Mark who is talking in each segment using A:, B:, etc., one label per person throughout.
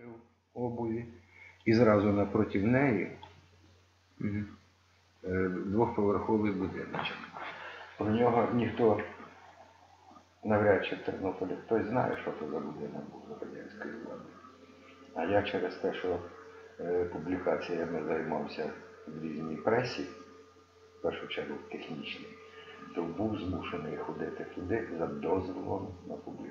A: пошив обуві, і зразу напроти неї е, двохповерховий будиночок. Про нього ніхто навряд чи в Тернополі хтось знає, що це за будинок був за радянської влади. А я через те, що е, публікаціями займався в різній пресі, в першу чергу технічній, то був змушений ходити туди за дозволом на публікацію.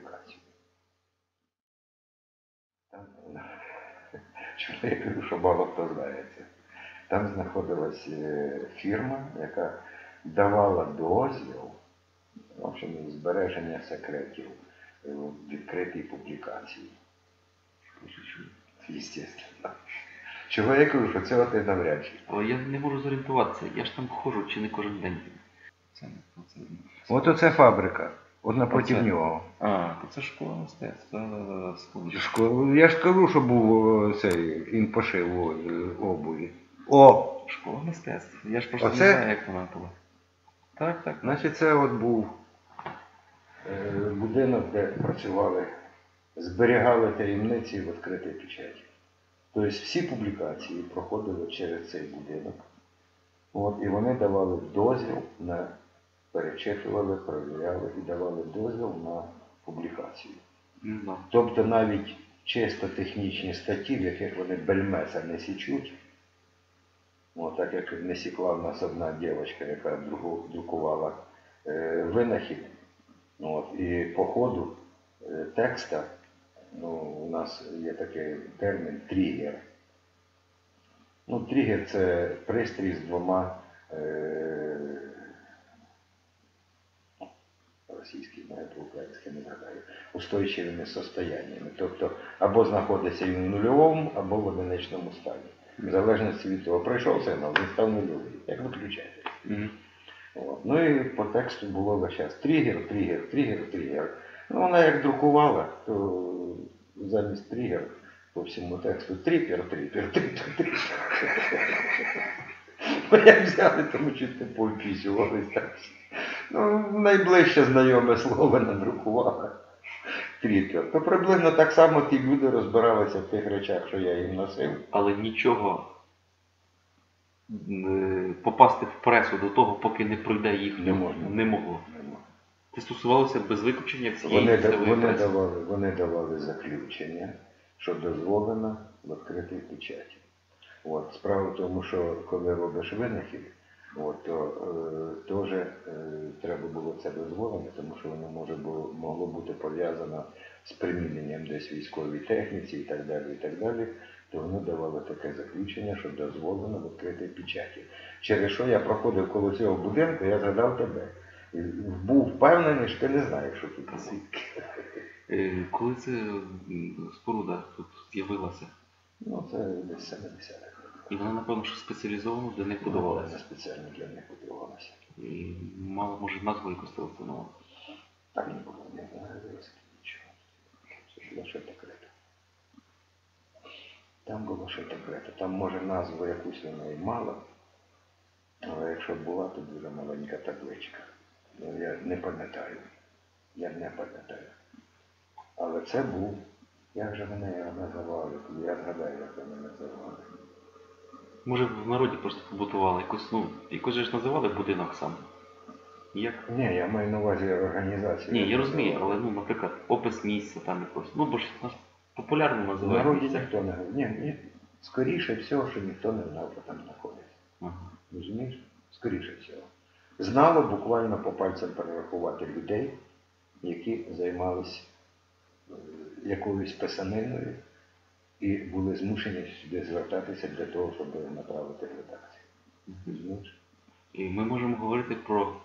A: чому я кажу, що мало хто знає це. Там знаходилась е, фірма, яка давала дозвіл в общем, збереження секретів е, в відкритій публікації. Естественно. Чого я кажу, що цього ти навряд чи.
B: Але я не можу зорієнтуватися, я ж там ходжу чи не кожен день. Це не це,
A: От оце фабрика, от напроти
B: Оце.
A: нього.
B: А, то це школа мистецтв. Да-да-да,
A: Я ж кажу, що був цей інпошив о, е, обуві. О!
B: Школа мистецтв. Я ж просто
A: Оце?
B: не знаю, як вона була. Так, так.
A: Значить, це от був е, будинок, де працювали, зберігали таємниці в відкритій печаті. Тобто всі публікації проходили через цей будинок. От, і вони давали дозвіл на перечитували, перевіряли і давали дозвіл на публікацію.
B: Ну, да.
A: Тобто навіть чисто технічні статті, в яких вони бельмеса не січуть, От так як не сікла в нас одна дівчинка, яка друку- друкувала е, винахід, ну, от, і по ходу е, текста, ну, у нас є такий термін тригер. Ну, тригер це пристрій з двома е, російський, має по-українськи не згадаю, устойчивими состояннями. Тобто або знаходиться він в нульовому, або в одиничному стані. В залежності від того, пройшов сигнал, він став нульовий, як виключатель.
B: Мгм.
A: От. Ну і по тексту було весь час тригер, тригер, тригер, тригер. Ну вона як друкувала, то замість тригер по всьому тексту трипер, трипер, трипер, трипер. Ну, як взяли, тому чуть не поопісювались так. Ну, найближче знайоме слово надрукувала. Трипер. То приблизно так само ті люди розбиралися в тих речах, що я їм носив.
B: Але нічого е, попасти в пресу до того, поки не пройде їх,
A: Не можна.
B: не могло. Це стосувалося без виключення всієї
A: Вони, вони,
B: преси.
A: давали, вони давали заключення, що дозволено в відкритій печаті. От, справа в тому, що коли робиш винахід, от, то е, теж е, треба було це дозволено, тому що воно може було, могло бути пов'язано з приміненням десь військовій техніці і так далі, і так далі, то вони давали таке заключення, що дозволено в відкритій печаті. Через що я проходив коло цього будинку, я згадав тебе. І був впевнений, що ти не знаєш, що тут було.
B: Е, Коли це споруда тут з'явилася,
A: Ну, це десь 70-х років.
B: І вона, напевно, що спеціалізовано для них
A: Не
B: будувалася.
A: спеціально для них будувалося.
B: І мало, може, назву якусь телефонувала.
A: Там не було ні вивіски, нічого. Це було ще секрето. Там було ще секрето. Там, може, назву якусь вона і мала, але якщо була, то дуже маленька табличка. Ну, я не пам'ятаю. Я не пам'ятаю. Але це був. Як же вони його називали? Я згадаю, як вони називали.
B: Може, в народі просто побутували якось, ну, якось же ж називали будинок сам. Як?
A: Ні, я маю на увазі організацію.
B: Ні, я розумію, але ну, наприклад, опис місця там якось. Ну, бо ж нас популярно
A: В
B: називають.
A: народі
B: місця.
A: ніхто не говорить. Ні, ні. Скоріше всього, що ніхто не знав, що там знаходиться.
B: Ага.
A: Розумієш? Скоріше всього. Знало буквально по пальцям перерахувати людей, які займалися е, якоюсь писаниною і були змушені сюди звертатися для того, щоб направити в редакцію.
B: І ми можемо говорити про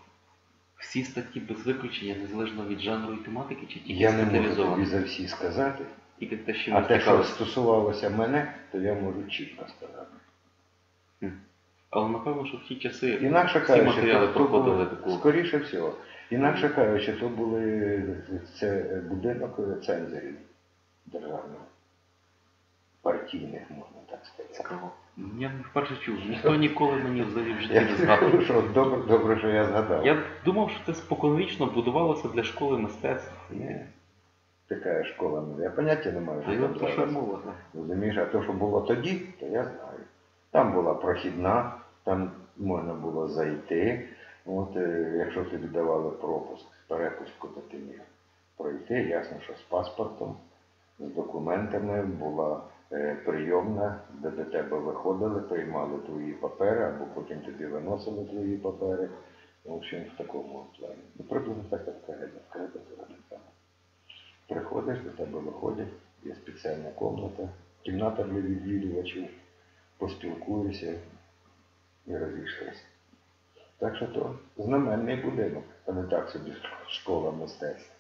B: всі статті без виключення, незалежно від жанру і тематики, чи тільки
A: Я не можу тобі за всі сказати,
B: Тільки те, що
A: а те, що стосувалося мене, то я можу чітко сказати.
B: Але напевно, що в ті часи
A: Інакше
B: всі
A: кажучи,
B: матеріали проходили таку.
A: скоріше всього. Інакше кажучи, то були це будинок цензорів державних, партійних, можна так сказати.
B: Цікаво. Я вперше чув. Ніхто ніколи мені взагалі в житті не згадував.
A: що добре, добре, що я згадав.
B: Я думав, що це споконвічно будувалося для школи мистецтв.
A: Ні. Така школа, ну, я поняття не маю. Що там
B: про що
A: зараз.
B: мова.
A: Розумієш, а то, що було тоді, то я знаю. Там була прохідна, там можна було зайти. От, е, якщо тобі давали пропуск, перепустку, то ти міг пройти. Ясно, що з паспортом, з документами була прийомна, де до тебе виходили, приймали твої папери, або потім тобі виносили твої папери. В общем, в такому плані. Ну, приблизно так, як в відкрита теоретика. Приходиш, до тебе виходять, є спеціальна кімната, кімната для відвідувачів, поспілкуєшся і розійшлися. Так що то знаменний будинок, а не так собі школа мистецтв.